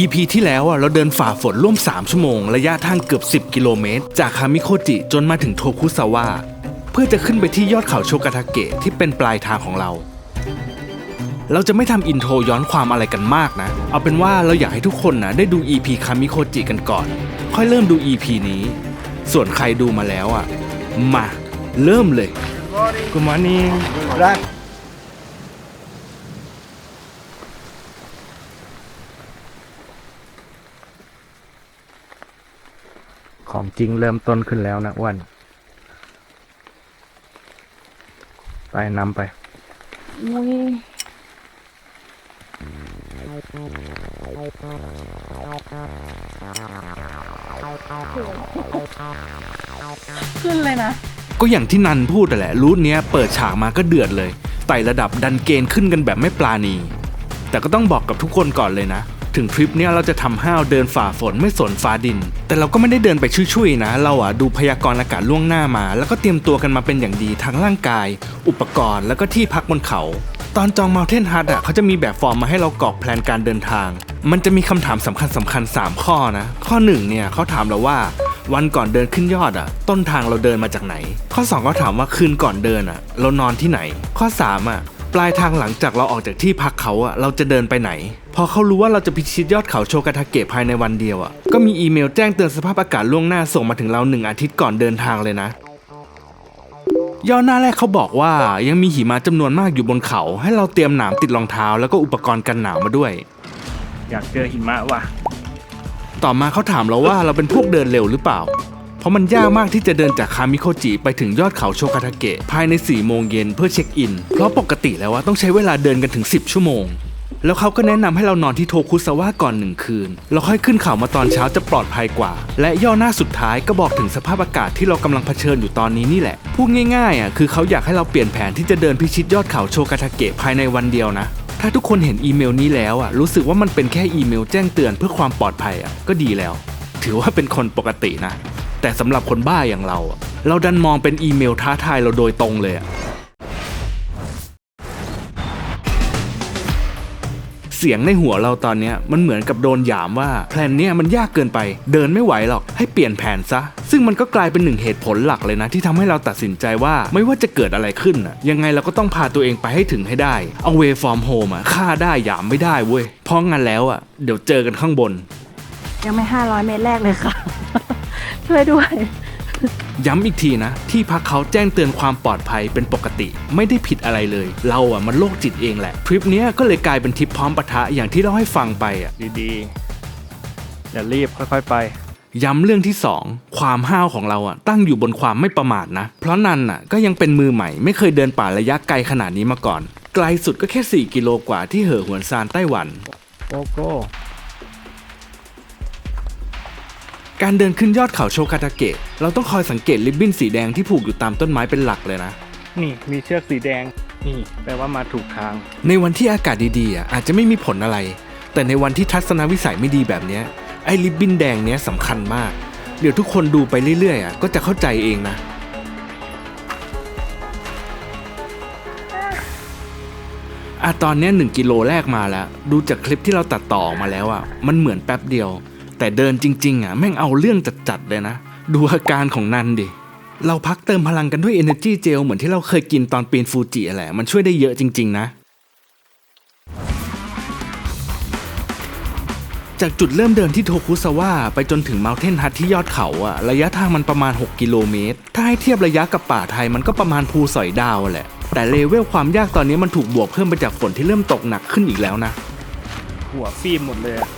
EP ที่แล้วอะเราเดินฝ่าฝนร่วม 3 ชั่วโมง ระยะทางเกือบ 10 กิโลเมตร จากคามิโคจิจนมาถึงโทคุซาวะเพื่อจะขึ้นไปที่ยอดเขาโชกาทาเกะที่เป็นปลายทางของเรา เราจะไม่ทำอินโทรย้อนความอะไรกันมากนะ เอาเป็นว่าเราอยากให้ทุกคนนะได้ดู EP คามิโคจิกันก่อน ค่อยเริ่มดู EP นี้ ส่วนใครดูมาแล้วอะ มา เริ่มเลย Good morning รัก ของจริงเริ่มต้นขึ้นแล้วนะอ้วน ไปนำไปอุ้ยขึ้นเลยนะ ก็อย่างที่นันพูดแต่นแหละรูทเนี้ยเปิดฉากมาก็เดือดเลยไต่ระดับดันเกณฑ์ขึ้นกันแบบไม่ปลาณี แต่ก็ต้องบอกกับทุกคนก่อนเลยนะ ถึงทริปเนี้ยเราจะทำห้าวเดินฝ่าฝนไม่สนฟ้าดิน แต่เราก็ไม่ได้เดินไปชุยๆนะ เราอะดูพยากรณ์อากาศล่วงหน้ามา แล้วก็เตรียมตัวกันมาเป็นอย่างดีทั้งร่างกาย อุปกรณ์แล้วก็ที่พักบนเขา ตอนจองมา u เทนฮัทอะเขาจะมีแบบฟอร์มมาให้เรากรอกแพลนการเดินทาง มันจะมีคำถามสำคัญสำคัญ3ข้อนะ ข้อ1เนี่ยเขาถามเราว่าวันก่อนเดินขึ้นยอดอะ ต้นทางเราเดินมาจากไหน ข้อ2ก็ถามว่าคืนก่อนเดินอะ เรานอนที่ไหน ข้อ3อะ ปลายทางหลังจากเราออกจากที่พักเขาอะ เราจะเดินไปไหน พอเขารู้ว่าเราจะพิชิตยอดเขาโชกาทาเกะภายในวันเดียวอะ ก็มีอีเมลแจ้งเตือนสภาพอากาศล่วงหน้าส่งมาถึงเราหนึ่งอาทิตย์ก่อนเดินทางเลยนะ ย่อหน้าแรกเขาบอกว่ายังมีหิมะจำนวนมากอยู่บนเขา ให้เราเตรียมหนามติดรองเท้าแล้วก็อุปกรณ์กันหนาวมาด้วย อยากเจอหิมะว่ะ ต่อมาเขาถามเราว่าเราเป็นพวกเดินเร็วหรือเปล่า เพราะมันยากมากที่จะเดินจากคามิโคจิไปถึงยอดเขาโชกาทาเกะภายใน4โมงเย็นเพื่อเช็คอิน เพราะปกติแล้วว่าต้องใช้เวลาเดินกันถึง 10 ชั่วโมง แล้วเขาก็แนะนำให้เรานอนที่โทคุซาวะก่อนหนึ่งคืนแล้วค่อยขึ้นเขามาตอนเช้าจะปลอดภัยกว่า และย่อหน้าสุดท้ายก็บอกถึงสภาพอากาศที่เรากำลังเผชิญอยู่ตอนนี้นี่แหละ พูดง่ายๆอะคือเขาอยากให้เราเปลี่ยนแผนที่จะเดินพิชิตยอดเขาโชกาทาเกะภายในวันเดียวนะ ถ้าทุกคนเห็นอีเมลนี้แล้วอะรู้สึกว่ามันเป็นแค่อีเมลแจ้งเตือนเพื่อความปลอดภัยอะก็ดีแล้ว ถือว่าเป็นคนปกตินะ แต่สำหรับคนบ้าอย่างเรา เราดันมองเป็นอีเมลท้าทายเราโดยตรงเลยอะ เสียงในหัวเราตอนนี้มันเหมือนกับโดนหยามว่าแพลนเนี้ยมันยากเกินไป เดินไม่ไหวหรอกให้เปลี่ยนแผนซะ ซึ่งมันก็กลายเป็นหนึ่งเหตุผลหลักเลยนะที่ทำให้เราตัดสินใจว่าไม่ว่าจะเกิดอะไรขึ้นอะยังไงเราก็ต้องพาตัวเองไปให้ถึงให้ได้เอาเวฟอร์มโฮมอะฆ่าได้หยามไม่ได้เว้ยเพราะงั้นแล้วอะเดี๋ยวเจอกันข้างบน ยังไม่ห้าร้อยเมตรแรกเลยค่ะ ช่วยด้วย ย้ำอีกทีนะ ที่พักเขาแจ้งเตือนความปลอดภัยเป็นปกติ ไม่ได้ผิดอะไรเลย เราอะมันโรคจิตเองแหละทริปเนี้ยก็เลยกลายเป็นทริปพร้อมปะทะอย่างที่เราให้ฟังไปอะดีๆอย่ารีบค่อยๆไป ย้ำเรื่องที่ 2 ความห้าวของเราอะตั้งอยู่บนความไม่ประมาทนะ เพราะนันอะก็ยังเป็นมือใหม่ ไม่เคยเดินป่าระยะไกลขนาดนี้มาก่อน ไกลสุดก็แค่ 4 กิโลกว่าที่เหอหวนซานไต้หวันโกโก้ การเดินขึ้นยอดเขาโชคาตาเกะ เราต้องคอยสังเกตริบบิ้นสีแดงที่ผูกอยู่ตามต้นไม้เป็นหลักเลยนะ นี่มีเชือกสีแดง นี่แปลว่ามาถูกทาง ในวันที่อากาศดีๆอะอาจจะไม่มีผลอะไร แต่ในวันที่ทัศนวิสัยไม่ดีแบบเนี้ยไอ้ริบบิ้นแดงเนี้ยสำคัญมาก เดี๋ยวทุกคนดูไปเรื่อยๆอะก็จะเข้าใจเองนะอะตอนเนี้ยหนึ่งกิโลแรกมาแล้ว ดูจากคลิปที่เราตัดต่อออกมาแล้วอะมันเหมือนแป๊บเดียว แต่เดินจริงๆอะแม่งเอาเรื่องจัดๆเลยนะ ดูอาการของนันดิ เราพักเติมพลังกันด้วย Energy Gel เหมือนที่เราเคยกินตอนปีนฟูจิอะแหละ มันช่วยได้เยอะจริง ๆ นะ จากจุดเริ่มเดินที่โทคุซาวะไปจนถึง Mountain Hut ที่ยอดเขาอะระยะทางมันประมาณ 6 กิโลเมตร ถ้าให้เทียบระยะกับป่าไทยมันก็ประมาณภูสอยดาวแหละ แต่เลเวลความยากตอนนี้มันถูกบวกเพิ่มไปจากฝนที่เริ่มตกหนักขึ้นอีกแล้วนะ หัวฟิมหมดเลยอะ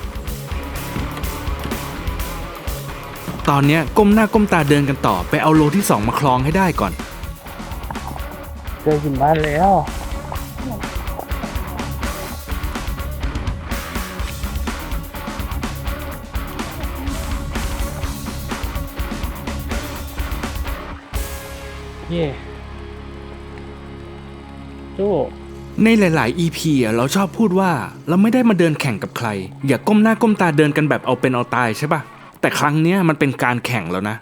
ตอนเนี้ยก้มหน้าก้มตาเดินกันต่อไปเอาโลที่2มาคลองให้ได้ก่อน เจอหิมะแล้ว เย่โจ้ในหลาย ๆ EP อะเราชอบพูดว่า เราไม่ได้มาเดินแข่งกับใคร อย่าก้มหน้าก้มตาเดินกันแบบเอาเป็นเอาตายใช่ปะ แต่ครั้งนี้มันเป็นการแข่งแล้วนะ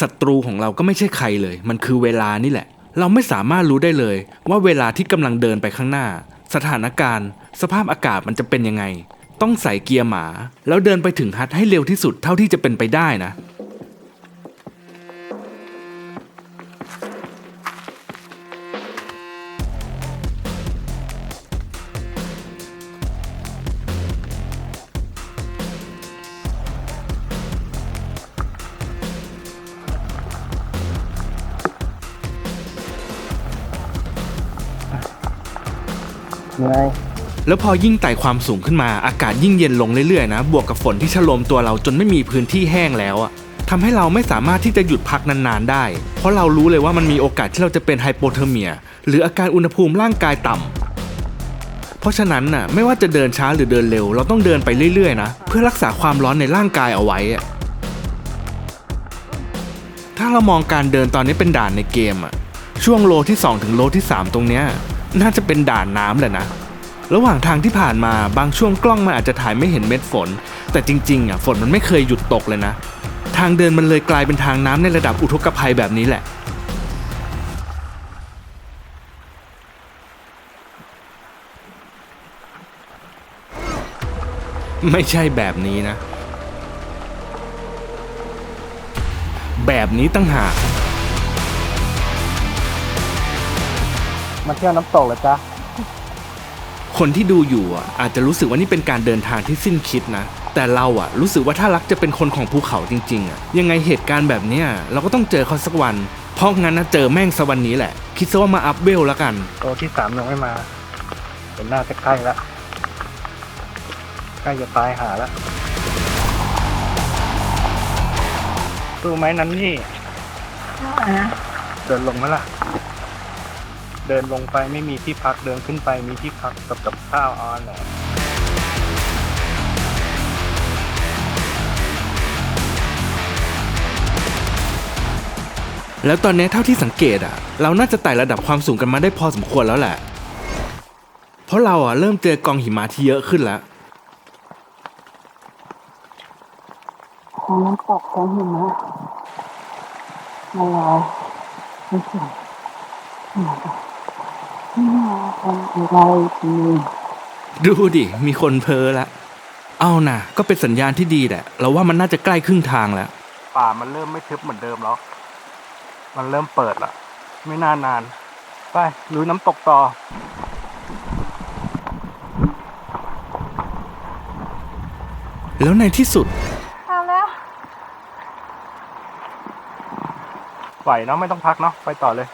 ศัตรูของเราก็ไม่ใช่ใครเลย มันคือเวลานี่แหละ เราไม่สามารถรู้ได้เลย ว่าเวลาที่กำลังเดินไปข้างหน้า สถานการณ์ สภาพอากาศมันจะเป็นยังไง ต้องใส่เกียร์หมา แล้วเดินไปถึงฮัทให้เร็วที่สุดเท่าที่จะเป็นไปได้นะ ไงแล้วพอยิ่งไต่ความสูงขึ้นมาอากาศยิ่งเย็นลงเรื่อยๆนะบวกกับฝนที่ฉโลมตัวเราจนไม่มีพื้นที่แห้งแล้วอะทำให้เราไม่สามารถที่จะหยุดพักนานๆได้ เพราะเรารู้เลยว่ามันมีโอกาสที่เราจะเป็นไฮโปเทอร์เมีย หรืออาการอุณหภูมิร่างกายต่ำเพราะฉะนั้นน่ะไม่ว่าจะเดินช้าหรือเดินเร็ว เราต้องเดินไปเรื่อยๆนะเพื่อรักษาความร้อนในร่างกายเอาไว้อะถ้าเรามองการเดินตอนนี้เป็นด่านในเกมอะช่วงโลที่สองถึงโลที่สามตรงเนี้ย น่าจะเป็นด่านน้ำแหละนะ ระหว่างทางที่ผ่านมาบางช่วงกล้องมันอาจจะถ่ายไม่เห็นเม็ดฝน แต่จริงๆอะฝนมันไม่เคยหยุดตกเลยนะ ทางเดินมันเลยกลายเป็นทางน้ำในระดับอุทกภัยแบบนี้แหละไม่ใช่แบบนี้นะ แบบนี้ตั้งหาก มาเที่ยวน้ำตกเหรอจ๊ะ คนที่ดูอยู่อะอาจจะรู้สึกว่านี่เป็นการเดินทางที่สิ้นคิดนะ แต่เราอะรู้สึกว่าถ้ารักจะเป็นคนของภูเขาจริงๆอะยังไงเหตุการณ์แบบเนี้ยเราก็ต้องเจอเขาสักวัน เพราะงั้นนะเจอแม่งสักวันนี้แหละ คิดซะว่ามาอัพเวลแล้วกันโตที่สามยังไม่มาเห็นหน้าจะใกล้ละใกล้จะตายหาละตู้ไหมนั้นนี่ เดินลงไหมล่ะ เดินลงไปไม่มีที่พักเดินขึ้นไปมีที่พักกับกับข้าวออนแหละแล้วตอนนี้เท่าที่สังเกตอะ เราน่าจะไต่ระดับความสูงกันมาได้พอสมควรแล้วแหละ เพราะเราอะเริ่มเจอกองหิมะที่เยอะขึ้นแล้วของน้ำตกของหิมะมาลอยไม่สวยไม่น่า ทำอะไรทีนึงดูดิมีคนเพ้อละ เอานะก็เป็นสัญญาณที่ดีแหละ เราว่ามันน่าจะใกล้ครึ่งทางแล้ว ป่ามันเริ่มไม่ทึบเหมือนเดิมแล้ว มันเริ่มเปิดละไม่นานนาน ไปลุยน้ำตกต่อ แล้วในที่สุดทำแล้ว ไหวเนาะไม่ต้องพักเนาะไปต่อเลย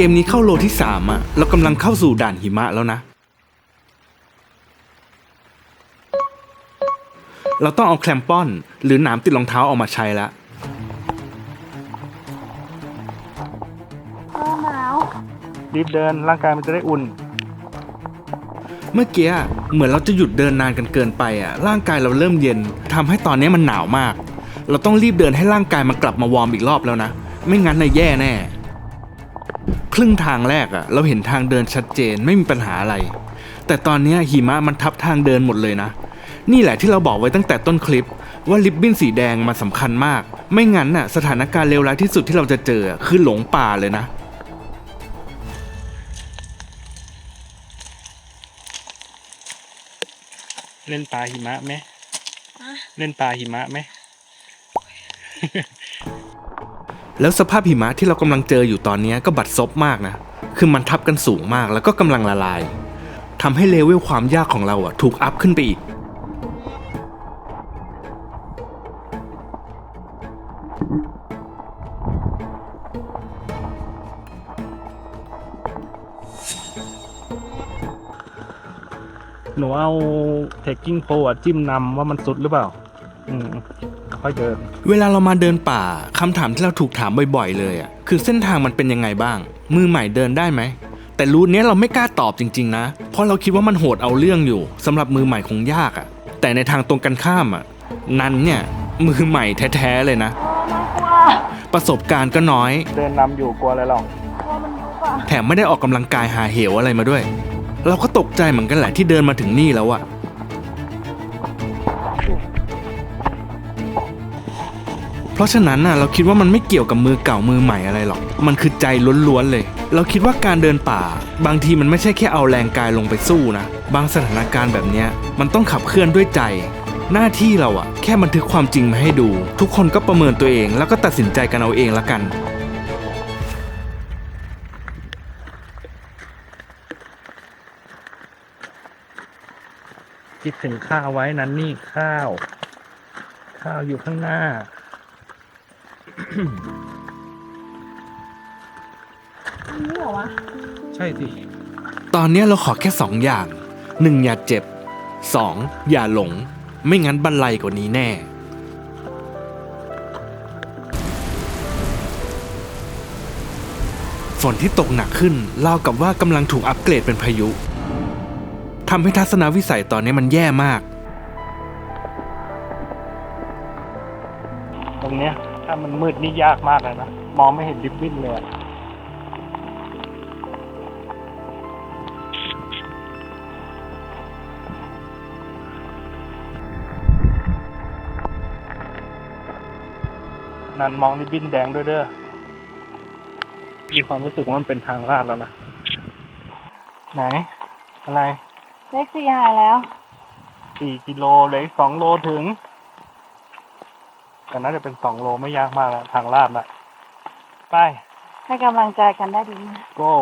เกมนี้เข้าโลที่สามอะเรากำลังเข้าสู่ด่านหิมะแล้วนะ เราต้องเอาแคลมปอน หรือหนามติดรองเท้าออกมาใช้แล้วเออหนาวรีบเดินร่างกายมันจะได้อุ่น เมื่อกี้อะเหมือนเราจะหยุดเดินนานกันเกินไปอะ ร่างกายเราเริ่มเย็นทำให้ตอนนี้มันหนาวมาก เราต้องรีบเดินให้ร่างกายมันกลับมาวอร์มอีกรอบแล้วนะ ไม่งั้นนายแย่แน่ค รึ่งทางแรกอะเราเห็นทางเดินชัดเจนไม่มีปัญหาอะไร แต่ตอนเนี้ยหิมะมันทับทางเดินหมดเลยนะ นี่แหละที่เราบอกไว้ตั้งแต่ต้นคลิป ว่าลิปบิ้นสีแดงมันสำคัญมาก ไม่งั้นน่ะสถานการณ์เลวร้ายที่สุดที่เราจะเจออะคือหลงป่าเลยนะเล่นปลาหิมะไหม เล่นปลาหิมะไหม แล้วสภาพหิมะที่เรากำลังเจออยู่ตอนนี้ก็บัดซบมากนะ คือมันทับกันสูงมากแล้วก็กำลังละลายทำให้เลเวลความยากของเราอะถูกอัพขึ้นไปอีก หนูเอาเทคกิ้งโพอะจิ้มนำว่ามันสุดหรือเปล่า อืม ค่อยเดิน เวลาเรามาเดินป่าคำถามที่เราถูกถามบ่อยๆ เลยอะคือเส้นทางมันเป็นยังไงบ้าง มือใหม่เดินได้ไหม แต่รูทเนี้ยเราไม่กล้าตอบจริงๆนะ เพราะเราคิดว่ามันโหดเอาเรื่องอยู่สำหรับมือใหม่คงยากอะ แต่ในทางตรงกันข้ามอะนั้นเนี่ยมือใหม่แท้ๆเลยนะเออน่ากลัวประสบการณ์ก็น้อย เดินนำอยู่กลัวอะไรหรอกแถมไม่ได้ออกกำลังกายหาเหวอะไรมาด้วย เราก็ตกใจเหมือนกันแหละที่เดินมาถึงนี่แล้วอะ เพราะฉะนั้นน่ะเราคิดว่ามันไม่เกี่ยวกับมือเก่ามือใหม่อะไรหรอก มันคือใจล้วนๆเลย เราคิดว่าการเดินป่า บางทีมันไม่ใช่แค่เอาแรงกายลงไปสู้นะ บางสถานการณ์แบบนี้มันต้องขับเคลื่อนด้วยใจ หน้าที่เราอะแค่บันทึกความจริงมาให้ดู ทุกคนก็ประเมินตัวเอง แล้วก็ตัดสินใจกันเอาเองละกันคิดถึงข้าวไว้นั้นนี่ข้าว ข้าวอยู่ข้างหน้า นี่เหรอวะใช่สิ ตอนเนี้ยเราขอแค่สองอย่างหนึ่งอย่าเจ็บสองอย่าหลง ไม่งั้นบันไลกว่านี้แน่ ฝนที่ตกหนักขึ้นเล่าวกับว่ากำลังถูกอัปเกรดเป็นพายุทำให้ทัศนวิสัยตอนนี้มันแย่มาก ตรงเนี้ย ถ้ามันมืดนี่ยากมากเลยนะ มองไม่เห็นดิบบิ้นเลยอะนันมองดิบบิ้นแดงด้วยเด้อ มีความรู้สึกว่ามันเป็นทางลาดแล้วนะ ไหน อะไร เลขสี่หายแล้ว สี่กิโลเหลยสองโลถึง แต่น่าจะเป็นสองโลไม่ยากมากแล้วทางลาดละไป ให้กำลังใจกันได้ดีนะ go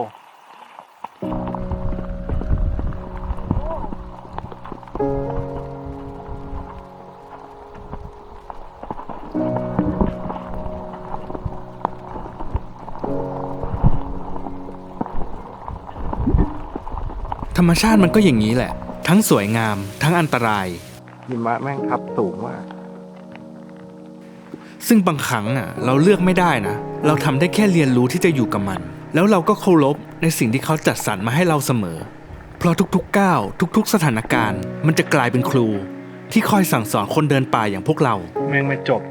ธรรมชาติมันก็อย่างนี้แหละ ทั้งสวยงาม ทั้งอันตราย หิมะแม่งทับสูงมาก ซึ่งบางครั้งอะเราเลือกไม่ได้นะ เราทำได้แค่เรียนรู้ที่จะอยู่กับมัน แล้วเราก็เคารพในสิ่งที่เขาจัดสรรมาให้เราเสมอ เพราะทุกๆก้าวทุก ๆ สถานการณ์ มันจะกลายเป็นครู ที่คอยสั่งสอนคนเดินป่าอย่างพวกเรา แม่งไม่จบ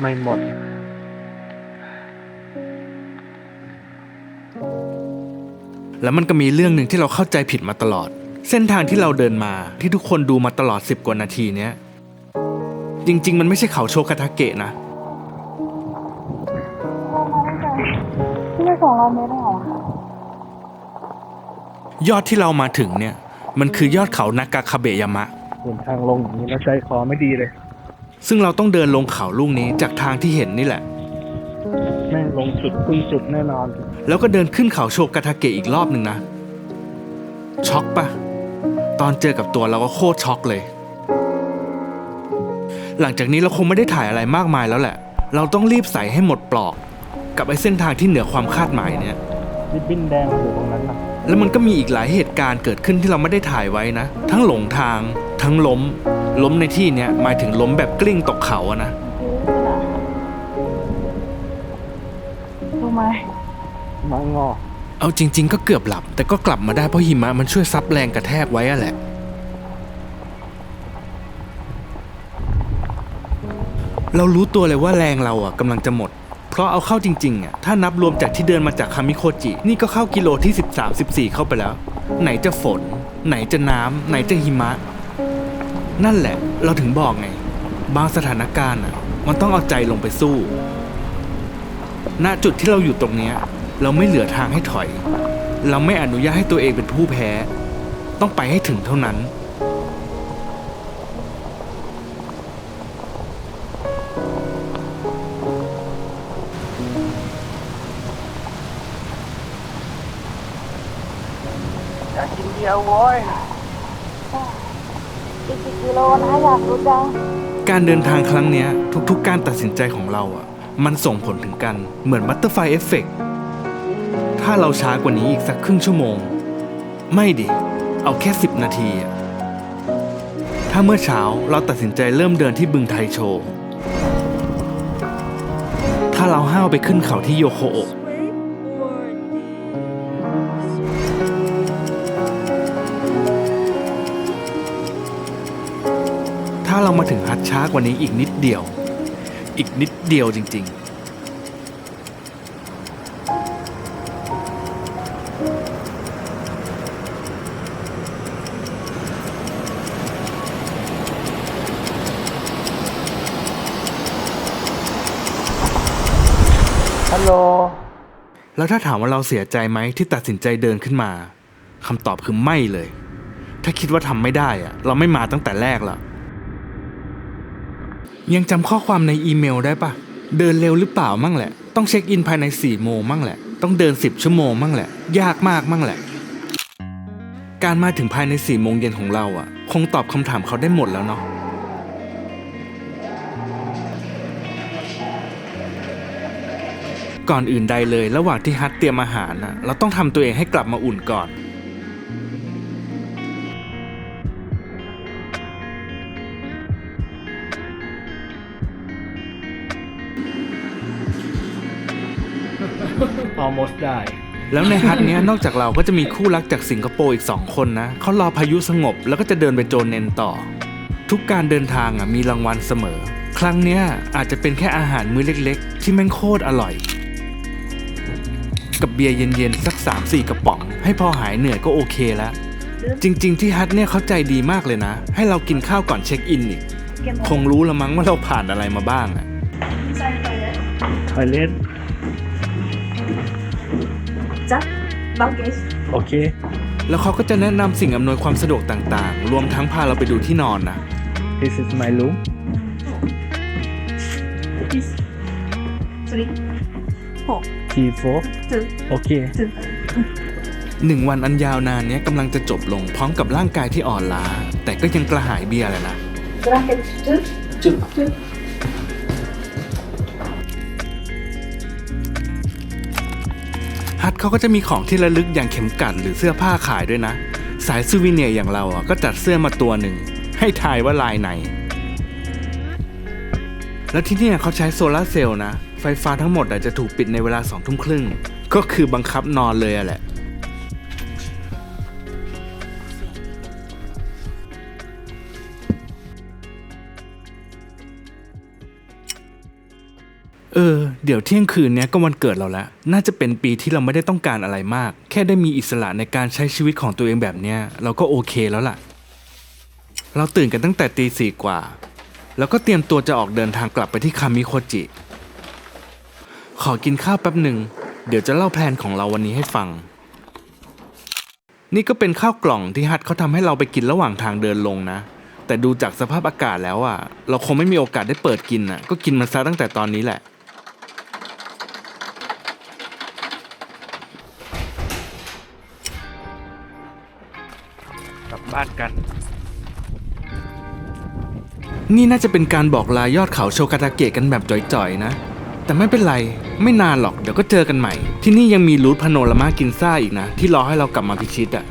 ไม่หมด แล้วมันก็มีเรื่องหนึ่งที่เราเข้าใจผิดมาตลอด เส้นทางที่เราเดินมาที่ทุกคนดูมาตลอด 10 กว่านาทีเนี้ย จริง ๆ มันไม่ใช่เขาโชคาทาเกะนะที่ไม่สองร้อยเมตรได้เหรอวะยอดที่เรามาถึงเนี่ย มันคือยอดเขานากาคาเบยามะเห็นทางลงอย่างนี้แล้วใจคอไม่ดีเลย ซึ่งเราต้องเดินลงเขาลูกนี้จากทางที่เห็นนี่แหละ แม่งลงสุดขึ้นสุดแน่นอน แล้วก็เดินขึ้นเขาโชกาทาเกะอีกรอบหนึ่งนะ ช็อกปะตอนเจอกับตัวเราก็โคตรช็อกเลย หลังจากนี้เราคงไม่ได้ถ่ายอะไรมากมายแล้วแหละ เราต้องรีบใส่ให้หมดปลอก กับไอ้เส้นทางที่เหนือความคาดหมายเนี่ย ริบบิ้นแดงอยู่ตรงนั้นนะแล้วมันก็มีอีกหลายเหตุการณ์เกิดขึ้นที่เราไม่ได้ถ่ายไว้นะ ทั้งหลงทาง ทั้งล้ม ล้มในที่เนี้ยหมายถึงล้มแบบกลิ้งตกเขาอะนะ รู้ไหมมางอ เอาจริง ๆ ก็เกือบหลับ แต่ก็กลับมาได้เพราะหิมะมันช่วยซับแรงกระแทกไว้อะแหละ เรารู้ตัวเลยว่าแรงเราอะกำลังจะหมด เพราะเอาเข้าจริงๆอะถ้านับรวมจากที่เดินมาจากคามิโคจิ นี่ก็เข้ากิโลที่ 13 14 เข้าไปแล้ว ไหนจะฝน ไหนจะน้ำไหนจะหิมะ นั่นแหละ เราถึงบอกไง บางสถานการณ์อะ มันต้องเอาใจลงไปสู้ ณจุดที่เราอยู่ตรงเนี้ย เราไม่เหลือทางให้ถอย เราไม่อนุญาตให้ตัวเองเป็นผู้แพ้ ต้องไปให้ถึงเท่านั้น ยากกินเดียวโว้ยอีกกี่กิโลนะอยากรู้จังการเดินทางครั้งเนี้ย ทุกๆ การตัดสินใจของเราอะ มันส่งผลถึงกันเหมือนบัตเตอร์ไฟเอฟเฟกถ้าเราช้ากว่านี้อีกสักครึ่งชั่วโมง ไม่ดิ เอาแค่ 10 นาทีอะถ้าเมื่อเช้าเราตัดสินใจเริ่มเดินที่บึงไทโช ถ้าเราห้าวไปขึ้นเขาที่โยโคโอะ มาถึงฮัตช้ากว่านี้อีกนิดเดียว อีกนิดเดียวจริง ๆฮัลโหล แล้วถ้าถามว่าเราเสียใจไหมที่ตัดสินใจเดินขึ้นมาคำตอบคือไม่เลย ถ้าคิดว่าทำไม่ได้อะเราไม่มาตั้งแต่แรกละ ยังจำข้อความในอีเมลได้ปะเดินเร็วหรือเปล่ามั่งแหละ ต้องเช็คอินภายใน4ี่โมงมั่งแหละ ต้องเดิน 10 ชั่วโมงมั่งแหละ ยากมากมั่งแหละ การมาถึงภายใน4ี่โมงเย็นของเราอะคงตอบคำถามเขาได้หมดแล้วเนาะก่อนอื่นใดเลย ระหว่างที่ฮัทเตรียมอาหารน่ะเราต้องทำตัวเองให้กลับมาอุ่นก่อน almost ได้ แล้วในฮัทเนี้ยนอกจากเราก็จะมีคู่รักจากสิงคโปร์อีกสองคนนะเขารอพายุสงบแล้วก็จะเดินไปโจนเนนต่อ ทุกการเดินทางอะมีรางวัลเสมอ ครั้งเนี้ยอาจจะเป็นแค่อาหารมื้อเล็ก ๆ ที่แม่งโคตรอร่อย กับเบียร์เย็นๆสัก 3-4 กระป๋อง ให้พอหายเหนื่อยก็โอเคแล้วจริง ๆ ที่ฮัทเนี่ยเขาใจดีมากเลยนะ ให้เรากินข้าวก่อนเช็คอินอีก คงรู้ละมั้งว่าเราผ่านอะไรมาบ้างอะทอยเล็ต จับบังเกสโอเค แล้วเขาก็จะแนะนำสิ่งอำนวยความสะดวกต่างๆ รวมทั้งพาเราไปดูที่นอนนะ this is my room this three four T4 two โอเค two หนึ่งวันอันยาวนานเนี้ยกำลังจะจบลงพร้อมกับร่างกายที่อ่อนล้า แต่ก็ยังกระหายเบียร์แหละนะ bracket two two two เขาก็จะมีของที่ระลึกอย่างเข็มกลัดหรือเสื้อผ้าขายด้วยนะ สายซูวิเนียอย่างเราอะก็จัดเสื้อมาตัวหนึ่ง ให้ทายว่าลายไหน แล้วที่นี่เขาใช้โซลาร์เซลล์นะ ไฟฟ้าทั้งหมดอาจจะถูกปิดในเวลาสองทุ่มครึ่ง ก็คือบังคับนอนเลยอะแหละ เออ เดี๋ยวเที่ยงคืนเนี้ยก็วันเกิดเราแล้ว น่าจะเป็นปีที่เราไม่ได้ต้องการอะไรมาก แค่ได้มีอิสระในการใช้ชีวิตของตัวเองแบบเนี้ยเราก็โอเคแล้วล่ะ เราตื่นกันตั้งแต่ตีสี่กว่า แล้วก็เตรียมตัวจะออกเดินทางกลับไปที่คามิโคจิ ขอกินข้าวแป๊บหนึ่ง เดี๋ยวจะเล่าแพลนของเราวันนี้ให้ฟัง นี่ก็เป็นข้าวกล่องที่ฮัทเขาทำให้เราไปกินระหว่างทางเดินลงนะ แต่ดูจากสภาพอากาศแล้วอะ เราคงไม่มีโอกาสได้เปิดกินอะ ก็กินมันซะตั้งแต่ตอนนี้แหละานกัน นี่น่าจะเป็นการบอกลายอดเขาโชกาตาเกะกันแบบจ่อยๆนะ แต่ไม่เป็นไร ไม่นานหรอกเดี๋ยวก็เจอกันใหม่ ที่นี่ยังมีรูทพาโนรามากินซ่าอีกนะ ที่รอให้เรากลับมาพิชิตอะ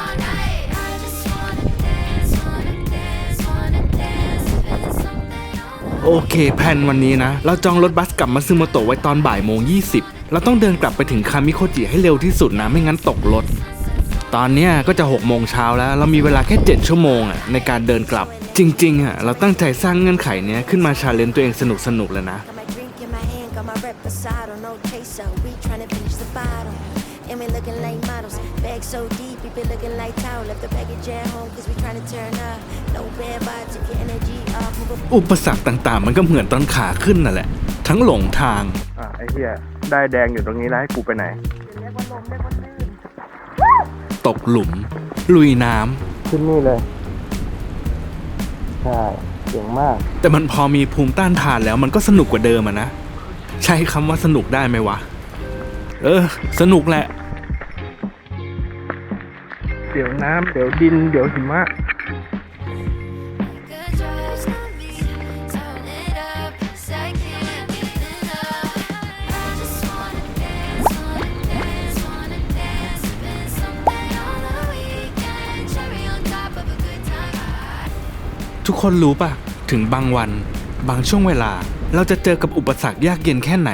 All night, I just wanna dance, wanna dance, wanna dance. There's something on โอเคแผนวันนี้นะ เราจองรถบัสกลับมาซึโมโตะไว้ตอนบ่ายโมง 20 เราต้องเดินกลับไปถึงคามิโคจิให้เร็วที่สุดนะ ไม่งั้นตกรถ ตอนเนี้ยก็จะ6โมงเช้าแล้ว เรามีเวลาแค่ 7 ชั่วโมงอะในการเดินกลับ จริงๆอะเราตั้งใจสร้างเงื่อนไขเนี้ยขึ้นมาชาเลนตัวเองสนุกๆเลยนะ Got my drink in my hand, got my reposado, no chaser. We tryna finish the bottle. And we looking like models. Bag so deep, we been looking like towel. Left the baggage at home, cause we tryna turn up. No bad vibes, if your energy off, move a อุปสรรคต่างๆ มันก็เหมือนตอนขาขึ้นนั่นแหละ ทั้งหลงทาง อะไอ้เหี้ยได้แดงอยู่ตรงนี้แล้วให้กูไปไหน ตกหลุม ลุยน้ำขึ้นนี่เลย ใช่เจ๋งมากแต่มันพอมีภูมิต้านทานแล้วมันก็สนุกกว่าเดิมอะนะ ใช้คำว่าสนุกได้ไหมวะ เออ สนุกแหละ เดี๋ยวน้ำเดี๋ยวดิน เดี๋ยวหิมะ คนรู้ปะถึงบางวัน บางช่วงเวลา เราจะเจอกับอุปสรรคยากเย็นแค่ไหน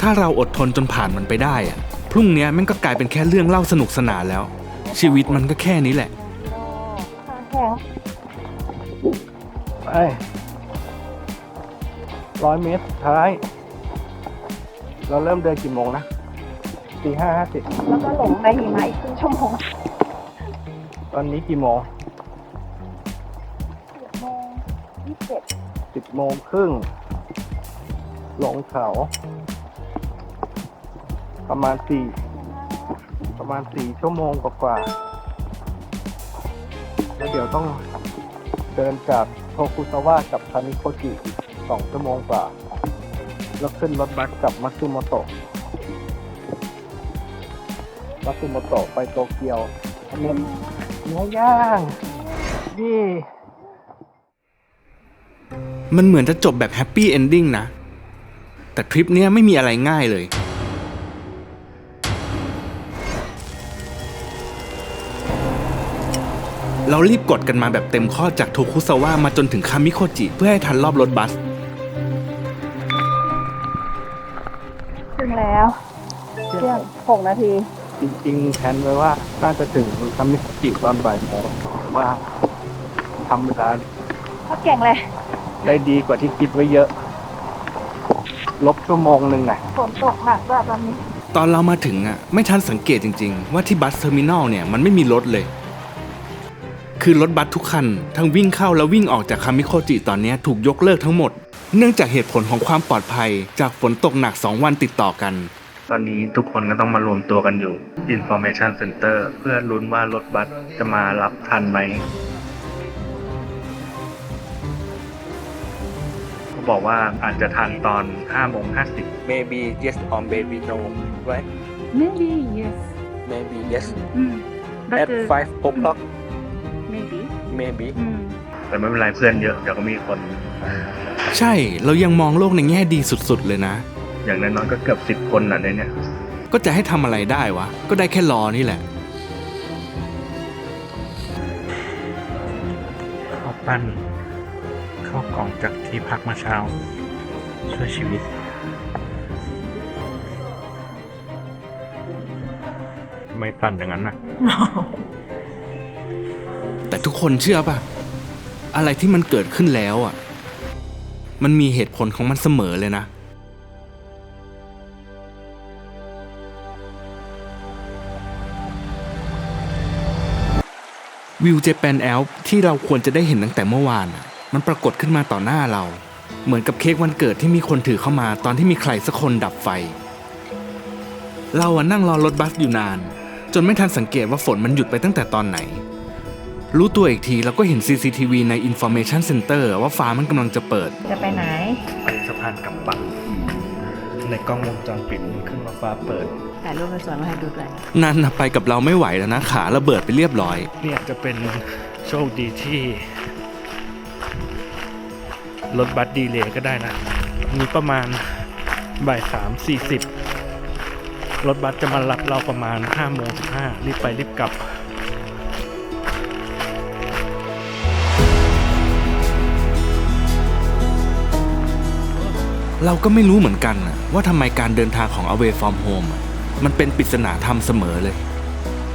ถ้าเราอดทนจนผ่านมันไปได้อะพรุ่งเนี้ยมันก็กลายเป็นแค่เรื่องเล่าสนุกสนานแล้ว ชีวิตมันก็แค่นี้แหละ ไปร้อยเมตรสุดท้าย เราเริ่มเดินกี่โมงนะตีห้าห้าสิบแล้วก็หลงในหิมะอีกครึ่งชั่วโมง ตอนนี้กี่โมง ยี่สิบเจ็ดสิบโมงครึ่งลงเขา ประมาณสี่ประมาณสี่ชั่วโมงกว่าๆแล้วเดี๋ยวต้องเดินจากโทคุซาวะกับคามิโคจิอีกสองชั่วโมงกว่า แล้วขึ้นรถบัสกับมัตสึโมโตะมัตสึโมโตะไปโตเกียวอันนี้เนื้อย่างยี่ มันเหมือนจะจบแบบแฮปปี้เอนดิ้งนะ แต่ทริปเนี้ยไม่มีอะไรง่ายเลย เรารีบกดกันมาแบบเต็มข้อจากโทคุซาวะมาจนถึงคามิโคจิ เพื่อให้ทันรอบรถบัส ถึงแล้วเที่ยงหกนาที จริงๆแผนไว้ว่าน่าจะถึงคามิโคจิตอนบ่ายโมงว่าทำเวลาเขาเก่งเลย ได้ดีกว่าที่คิดไว้เยอะ ลบชั่วโมงหนึ่งไงฝนตกหนักด้วยตอนนี้ ตอนเรามาถึงอะไม่ทันสังเกตจริง ๆ ว่าที่บัสเทอร์มินอลเนี่ยมันไม่มีรถเลย คือรถบัสทุกคัน ทั้งวิ่งเข้าและวิ่งออกจากคามิโคจิตอนเนี้ยถูกยกเลิกทั้งหมด เนื่องจากเหตุผลของความปลอดภัย จากฝนตกหนัก 2 วันติดต่อกัน ตอนนี้ทุกคนก็ต้องมารวมตัวกันอยู่ Information Center เพื่อลุ้นว่ารถบัสจะมารับทันไหม เขาบอกว่าอาจจะทันตอน5โมง50 maybe yes or maybe no right maybe yes maybe yes mm. at 5 o'clock maybe maybe mm. แต่ไม่เป็นไรเพื่อนเยอะเดี๋ยวก็มีคน ใช่ เรายังมองโลกในแง่ดีสุดๆ เลยนะ อย่างน้อยๆก็เกือบสิบคนน่ะในเนี้ยก็จะให้ทำอะไรได้วะ ก็ได้แค่รอนี่แหละข้าวปั้น ข้ากล่องจากที่พักมาเช้า ช่วยชีวิต ไม่ปั้นอย่างนั้นนะแต่ทุกคนเชื่อป่ะ อะไรที่มันเกิดขึ้นแล้วอะ มันมีเหตุผลของมันเสมอเลยนะวิวเจแปนแอลที่เราควรจะได้เห็นตั้งแต่เมื่อวานน่ะ มันปรากฏขึ้นมาต่อหน้าเรา เหมือนกับเค้กวันเกิดที่มีคนถือเข้ามาตอนที่มีใครสักคนดับไฟ เราอะนั่งรอรถบัสอยู่นาน จนไม่ทันสังเกตว่าฝนมันหยุดไปตั้งแต่ตอนไหน รู้ตัวอีกทีเราก็เห็น CCTV ใน Information Center ว่าฟ้ามันกำลังจะเปิด จะไปไหน ไปสะพานกับปังในกล้องวงจรปิดมันขึ้นมาฟ้าเปิดถ่ายรูปในสวนมาให้ดูด้วยนั่นน่ะไปกับเราไม่ไหวแล้วนะขาระเบิดไปเรียบร้อย เนี่ยจะเป็นโชคดีที่ รถบัสดีเลย์ก็ได้นะมีประมาณบ่ายสามสี่สิบรถบัสจะมารับเราประมาณห้าโมงสิบห้ารีบไปรีบกลับเราก็ไม่รู้เหมือนกันว่าทำไมการเดินทางของ Away from Home มันเป็นปริศนาธรรมเสมอเลย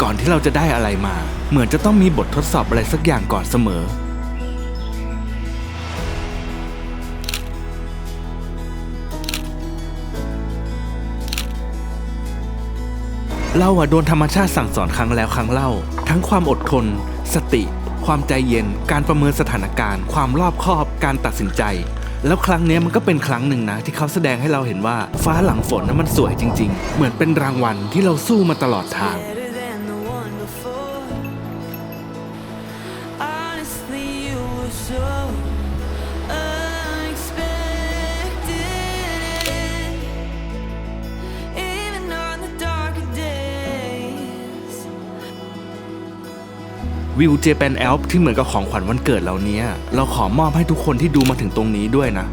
ก่อนที่เราจะได้อะไรมา เหมือนจะต้องมีบททดสอบอะไรสักอย่างก่อนเสมอ เราอะโดนธรรมชาติสั่งสอนครั้งแล้วครั้งเล่า ทั้งความอดทน สติ ความใจเย็น การประเมินสถานการณ์ ความรอบคอบ การตัดสินใจ แล้วครั้งนี้มันก็เป็นครั้งหนึ่งนะ ที่เขาแสดงให้เราเห็นว่าฟ้าหลังฝนนั้นมันสวยจริง ๆ เหมือนเป็นรางวัลที่เราสู้มาตลอดทาง วิวเจแปนแอลป์ที่เหมือนกับของขวัญวันเกิดเราเนี้ย เราขอมอบให้ทุกคนที่ดูมาถึงตรงนี้ด้วยนะ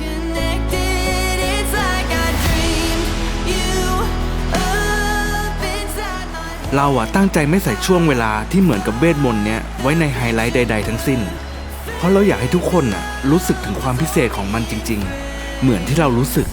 Connected, it's like I dreamed you up inside my head. เราอะตั้งใจไม่ใส่ช่วงเวลาที่เหมือนกับเวทมนต์เนี้ยไว้ในไฮไลท์ใด ๆ ทั้งสิ้น เพราะเราอยากให้ทุกคนน่ะรู้สึกถึงความพิเศษของมันจริง ๆ เหมือนที่เรารู้สึก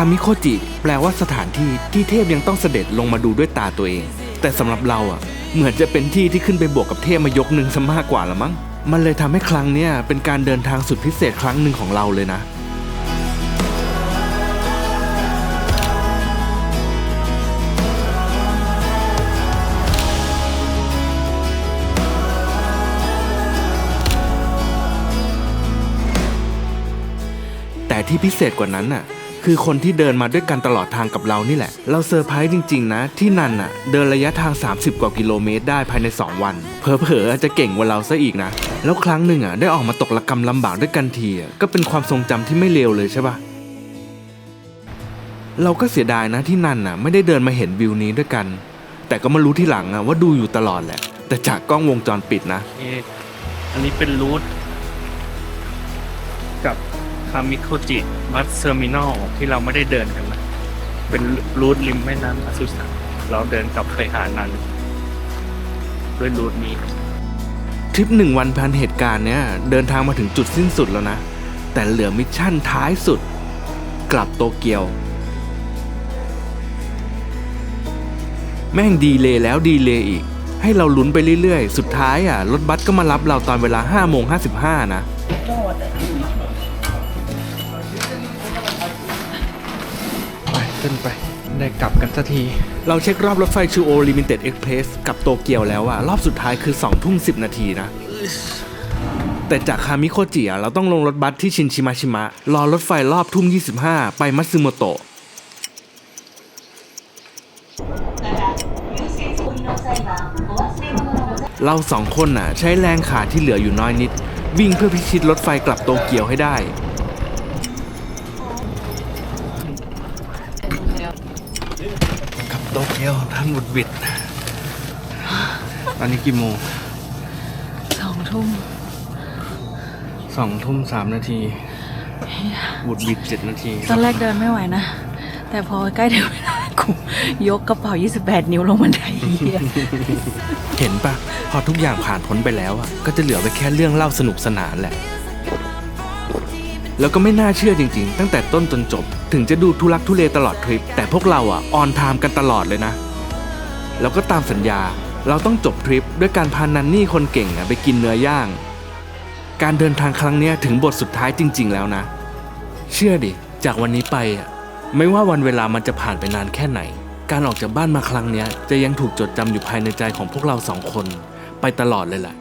ามิโคจิ แปลว่าสถานที่ที่เทพยังต้องเสด็จลงมาดูด้วยตาตัวเอง แต่แต่สำหรับเราอะ เหมือนจะเป็นที่ที่ขึ้นไปบวกกับเทพมายกหนึ่งซะมากกว่าละมั้ง มันเลยทำให้ครั้งเนี้ยเป็นการเดินทางสุดพิเศษครั้งหนึ่งของเราเลยนะแต่ที่พิเศษกว่านั้นน่ะ คือคนที่เดินมาด้วยกันตลอดทางกับเรานี่แหละ เราเซอร์ไพรส์จริง ๆ นะ ที่นันน่ะเดินระยะทาง 30 กว่ากิโลเมตรได้ภายใน 2 วัน เผลอๆอาจจะเก่งกว่าเราซะอีกนะ แล้วครั้งหนึ่งอะได้ออกมาตกระกำลำบากด้วยกันทีอะก็เป็นความทรงจำที่ไม่เลวเลยใช่ปะเราก็เสียดายนะที่นันน่ะไม่ได้เดินมาเห็นวิวนี้ด้วยกัน แต่ก็มารู้ที่หลังอะว่าดูอยู่ตลอดแหละ แต่จากกล้องวงจรปิดนะอันนี้เป็นรูทามิโคจิบัสเซอร์มินอลที่เราไม่ได้เดินกันนะเป็นรูทริมแม่น้ำอาซุสะเราเดินกลับไปหานันด้วยรูทนี้ ทริปหนึ่งวันพันเหตุการณ์เนี้ยเดินทางมาถึงจุดสิ้นสุดแล้วนะ แต่เหลือมิชชั่นท้ายสุด กลับโตเกียว แม่งดีเลยแล้วดีเลยอีก ให้เราลุ้นไปเรื่อยๆ สุดท้ายอะ รถบัสก็มารับเราตอนเวลา5โมง55 นะไป ขึ้นไป ได้กลับกันสักที เราเช็ครอบรถไฟชูโอลิมิเต็ดเอ็กเพรสกับโตเกียวแล้วอะรอบสุดท้ายคือ2ทุ่ม10 นาทีนะ แต่จากคามิโคจิอะเราต้องลงรถบัสที่ชินชิมาชิมะ รอรถไฟรอบทุ่ม 25 ไปมัตสึโมโตะเราสองคนน่ะ ใช้แรงขาที่เหลืออยู่น้อยนิด วิ่งเพื่อพิชิตรถไฟกลับโตเกียวให้ได้ เกียวท่านบุดวิด ตอนนี้กี่โมงสองทุ่มสองทุ่มสามนาทีบุดวิดเจ็ดนาทีตอนแรกเดินไม่ไหวนะ แต่พอใกล้ถึงเวลากูยกกระเป๋า 28 นิ้วลงบันไดเหี้ยเห็นปะพอทุกอย่างผ่านพ้นไปแล้วอะก็จะเหลือไปแค่เรื่องเล่าสนุกสนานแหละ แล้วก็ไม่น่าเชื่อจริงๆ ตั้งแต่ต้นจนจบ ถึงจะดูทุลักทุเลตลอดทริป แต่พวกเราอะออนไทม์กันตลอดเลยนะ แล้วก็ตามสัญญาเราต้องจบทริปด้วยการพานันนี่คนเก่งอะไปกินเนื้อย่าง การเดินทางครั้งนี้ถึงบทสุดท้ายจริง ๆ แล้วนะ เชื่อดิ จากวันนี้ไปไม่ว่าวันเวลามันจะผ่านไปนานแค่ไหน การออกจากบ้านมาครั้งนี้จะยังถูกจดจำอยู่ภายในใจของพวกเราสองคน ไปตลอดเลยแหละ